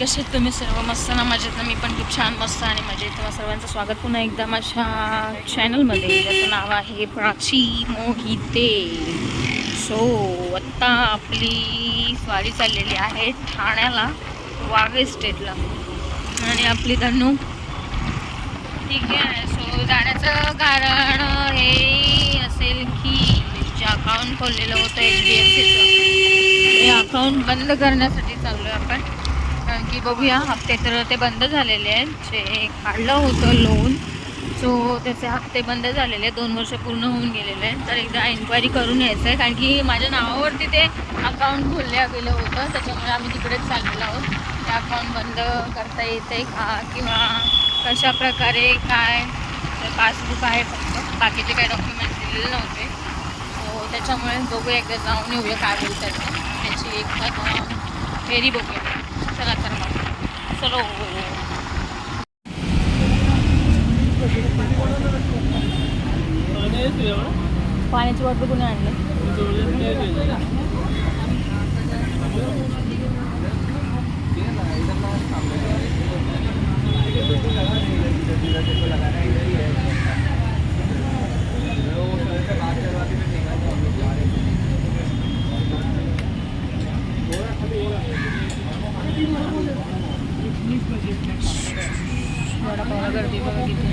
कसे तुम्ही सर्व मस्त ना मजेत ना मी पण खूप छान मस्त आणि मजेत तुम्हाला सर्वांचं स्वागत पुन्हा एकदा माझ्या चॅनलमध्ये ज्याचं नाव आहे प्राची मोहिते. सो आत्ता आपली स्वारी चाललेली आहे ठाण्याला वाघे स्टेटला आणि आपली धनू. ठीक आहे सो जाण्याचं कारण हे असेल की जे अकाउंट खोललेलं होतं एच डी एफ सीचं हे अकाउंट बंद करण्यासाठी चालू की बघूया हप्ते तर ते बंद झालेले आहेत. जे काढलं होतं लोन सो त्याचे हप्ते बंद झालेले आहेत दोन वर्ष पूर्ण होऊन गेलेले आहेत. तर एकदा एन्क्वायरी करून यायचं आहे कारण की माझ्या नावावरती ते अकाउंट खोललं गेलं होतं. त्याच्यामुळे आम्ही तिकडेच चाललेलो आहोत. ते अकाउंट बंद करता येते का? किंवा कशा प्रकारे काय? पासबुक आहे फक्त. बाकीचे काही डॉक्युमेंट्स दिलेले नव्हते. सो त्याच्यामुळे बघूया एकदा जाऊन येऊया काय बोलतात त्याची. एक फेरी बघूया. चला तर मग. चलो. पाण्याची बॉटल कुणी आणली वडापावला गर्दी बघा किती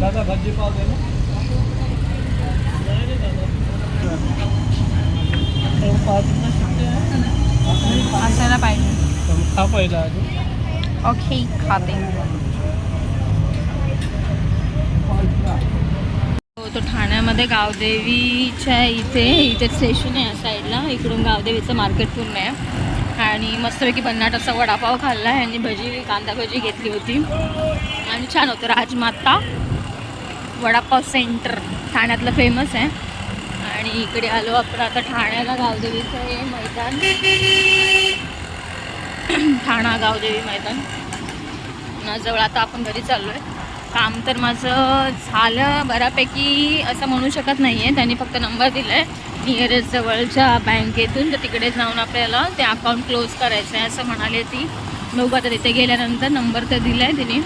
दादा भाजी पाव दे? असायला पाहिजे. खा पहिला ओके खाते. हो तो ठाण्यामध्ये गावदेवीच्या इथे इथे स्टेशन आहे या साईडला इकडून गावदेवीचं मार्केट पूर्ण आहे. आणि मस्तपैकी भन्नाट असा वडापाव खाल्ला आहे आणि भजी कांदा भजी घेतली होती. आणि छान होतं. राजमाता वडापाव सेंटर ठाण्यातलं फेमस आहे. आणि इकडे आलो आपण आता ठाण्याला गावदेवीचं हे मैदान. ठाणा गावदेवी मैदान. ना जवळ आता आपण घरी चाललो आहे काम तर माझं झालं बऱ्यापैकी असं म्हणू शकत नाही आहे त्यांनी फक्त नंबर दिला आहे नियरेस्ट जवळच्या बँकेतून तर तिकडे जाऊन आपल्याला ते अकाउंट क्लोज करायचं आहे असं म्हणाले ती. बघू आता तिथे गेल्यानंतर नंबर तर दिला आहे तिने.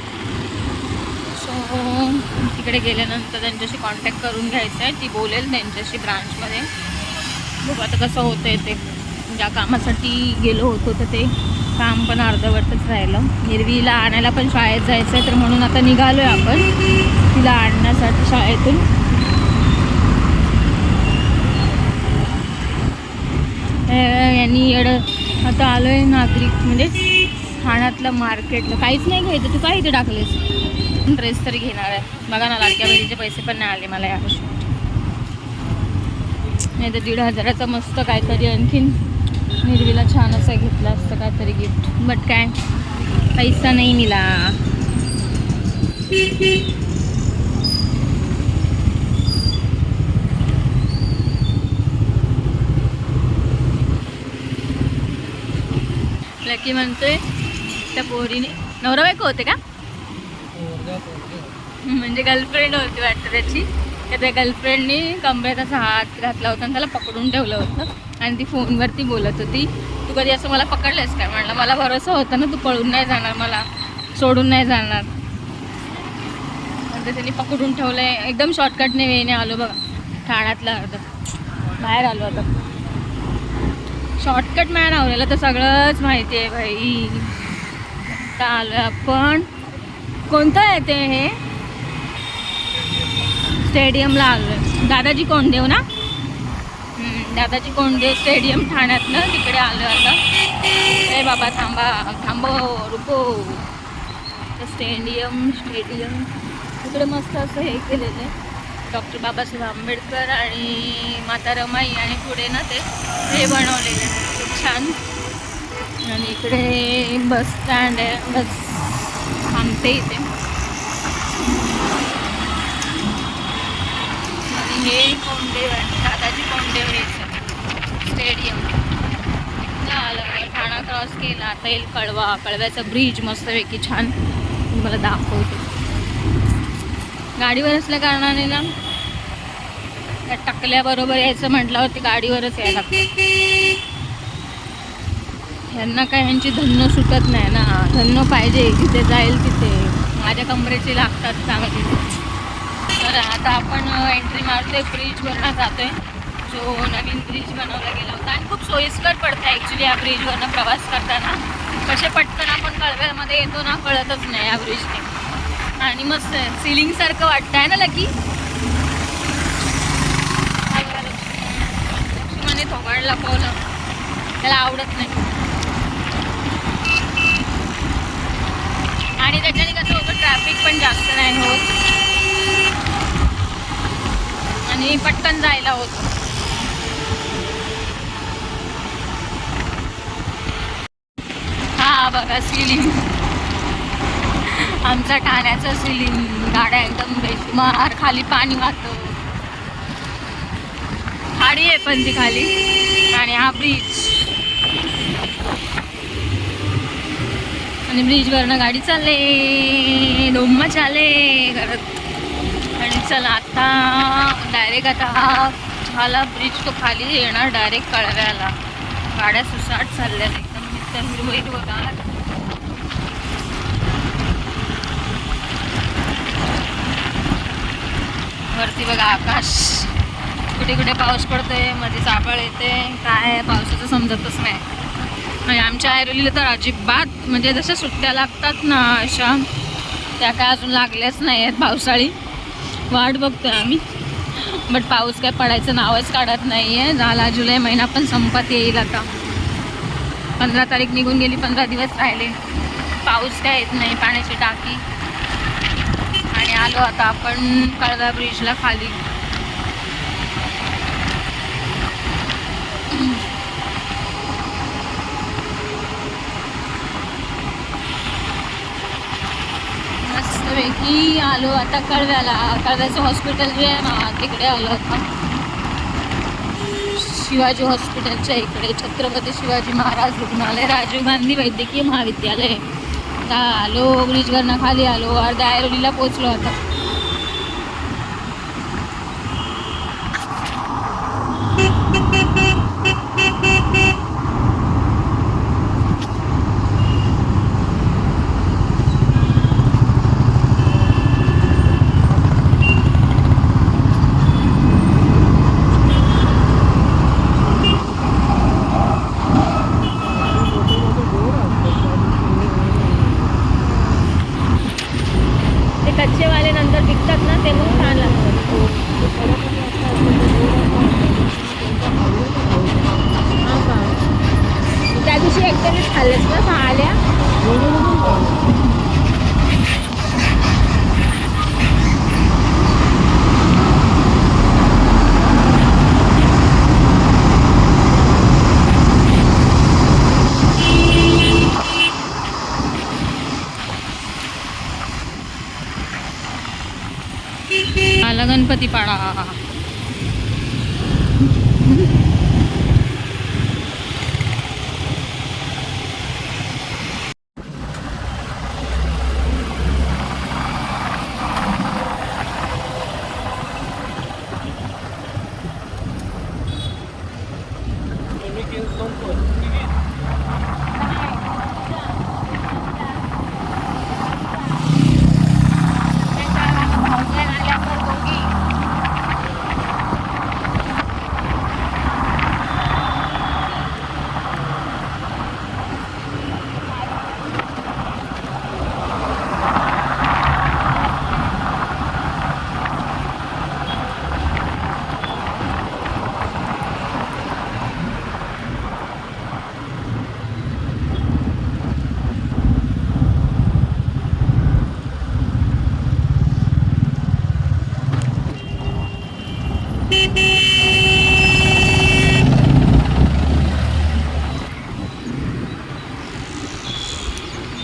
सो तिकडे गेल्यानंतर त्यांच्याशी कॉन्टॅक्ट करून घ्यायचं आहे ती बोलेल त्यांच्याशी ब्रांचमध्ये बघू आता कसं होतं आहे ते. ज्या कामासाठी गेलो होतो तर ते काम पण अर्धवटच राहिलं. निर्वीला आणायला पण शाळेत जायचं आहे तर म्हणून आता निघालो आहे आपण. तिला आणण्यासाठी शाळेतून. यांनी येड आता आलो आहे नागरिक म्हणजे ठाण्यातलं मार्केटला काहीच नाही घ्यायचं. तू काय इथे टाकलेस? ड्रेस तरी घेणार आहे. बघा ना लाडक्या बहिणीचे पैसे पण नाही आले मला यावर्षी नाही तर दीड हजाराचं मस्त काहीतरी आणखीन निर्वीला छान असं घेतलं असतं काहीतरी गिफ्ट बट काय? पैसा नाही मिला. लकी म्हणतोय त्या पोरीने. नवरा बायको होते का. म्हणजे गर्लफ्रेंड होती वाटतं त्याची. तर त्या गर्लफ्रेंडने कमरेत असा हात घातला होता आणि त्याला पकडून ठेवलं होतं. आणि ती फोनवरती बोलत होती तू कधी असं मला पकडलंस काय? म्हणलं मला भरोसा होता ना तू पळून नाही जाणार मला. सोडून नाही जाणार. नंतर त्यांनी पकडून ठेवलं आहे एकदम शॉर्टकटने वेने आलो बघा. ठाण्यातलं अर्ध. बाहेर आलो आता. शॉर्टकट मॅन आवलेला तर सगळंच माहिती आहे भाई आता आलो आपण. कोणतं येते हे? स्टेडियमला आलो दादाजी कोंडदेव ना? दादाजी कोंडदेव स्टेडियम ठाण्यातनं तिकडे आलो आता. ए बाबा थांबा थांबो रुको. Stadium stadium. तिकडे मस्त असं हे केलेलं आहे. डॉक्टर बाबासाहेब आंबेडकर आणि माता रमाई आणि पुढे ना ते हे बनवलेलं आहे. खूप छान. आणि इकडे बस स्टँड आहे. बस थांबते इथे. आणि हे कोंडेव आहे. दादाजी कोंडेव स्टेडियम ठाणा क्रॉस केला. आता येईल कळवा. कळव्याचा ब्रिज मस्तपैकी छान. तुम्हाला दाखवते. गाडीवर असल्या कारणाने ना त्या टाकल्याबरोबर यायचं म्हटल्यावरती गाडीवरच यायला लागतं. ह्यांना काय ह्यांची धन्न सुटत नाही ना. धन्न पाहिजे जिथे जाईल तिथे. माझ्या कमरेची लागतात चांगली तर आता आपण एंट्री मारतोय ब्रिजवरनं जातोय. जो नवीन ब्रिज बनवला गेला होता. आणि खूप सोयीस्कर पडतं ॲक्च्युली या ब्रिजवरनं प्रवास करताना. कसे पटकन आपण कळव्यामध्ये येतो ना कळतच नाही या ब्रिजने आणि मस्त सिलिंगसारखं वाटतं आहे ना लकी? लक्ष्मणे थोबाड लपवलं त्याला आवडत नाही. आणि त्याच्याने कसं होतं ट्रॅफिक पण जास्त नाही होत. आणि पटकन जायला होतं. हा बघा सिलिंग. आमचा ठाण्याचं सिलिंग. गाड्या एकदम बेशुमार खाली पाणी वाहतं. खाडी आहे पण ती खाली. आणि हा ब्रिज आणि ब्रिजवरनं गाडी चालले. डोंबा चाले. करत आणि चला आता डायरेक्ट आता हा झाला ब्रिज तो खाली येणार डायरेक्ट कळव्याला. गाड्या सुसाट चालल्या एकदम नुसतं हिरवं हिरवं वरती बघा आकाश. कुठे कुठे पाऊस पडतोयमध्ये चापळ येते. काय आहे पावसाचं समजतच नाही. आमच्या ऐरोलीला तर अजिबात म्हणजे जशा सुट्ट्या लागतात ना अशा त्या काय अजून लागल्याच नाही आहेत पावसाळी. वाट बघतोय आम्ही. बट पाऊस काय पडायचं नावच काढत नाही आहे झाला जुलै महिना पण संपत येईल आता. पंधरा तारीख निघून गेली पंधरा दिवस राहिले. पाऊस काय येत नाही पाण्याची टाकी. आणि आलो आता आपण कळवा ब्रिजला खाली. मस्तपैकी आलो आता कळव्याला कळव्याचं हॉस्पिटल जे आहे ना तिकडे आलो आता. शिवाजी हॉस्पिटलच्या इकडे छत्रपती शिवाजी महाराज रुग्णालय राजीव गांधी वैद्यकीय महाविद्यालय. आता आलो ब्रिजवरनं खाली आलो अर्ध्या ऐरोलीला पोचलो आता ते कच्चेवाले नंतर विकतात ना ते मग छान लागतात त्या दिवशी एकट्यानेच खाल्लेस ना सहा आल्या आला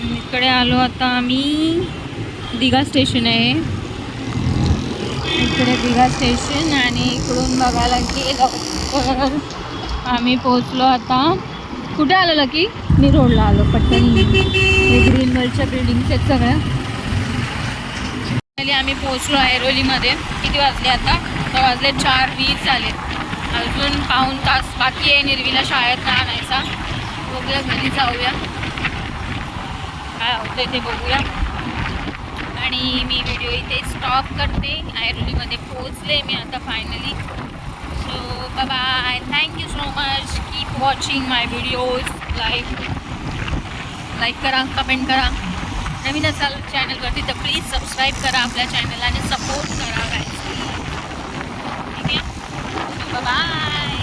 इकडे आलो आता आम्ही. दिघा स्टेशन आहे. इकडे दिघा स्टेशन आणि इकडून बघायला गेलो. तर आम्ही पोचलो आता. कुठे आलो की मी रोडला आलो पटकन. हे ग्रीन वर्ल्डच्या बिल्डिंग्स आहेत सगळ्या. आम्ही पोचलो ऐरोलीमध्ये. किती वाजले आता? वाजले चार वीस झालेत अजून पाऊण तास बाकी आहे. निर्वीला शाळेत ना आणायचा बघूया घरी जाऊया. काय होतं ते बघूया. आणि मी व्हिडिओ इथे स्टॉप करते. ऐरोलीमध्ये पोहोचले मी आता finally so bye thank you so much keep watching my videos like like करा कमेंट करा. नवीन असाल चॅनलवरती तर प्लीज सबस्क्राईब करा आपल्या चॅनलला आणि सपोर्ट करा काय ठीक आहे? बाय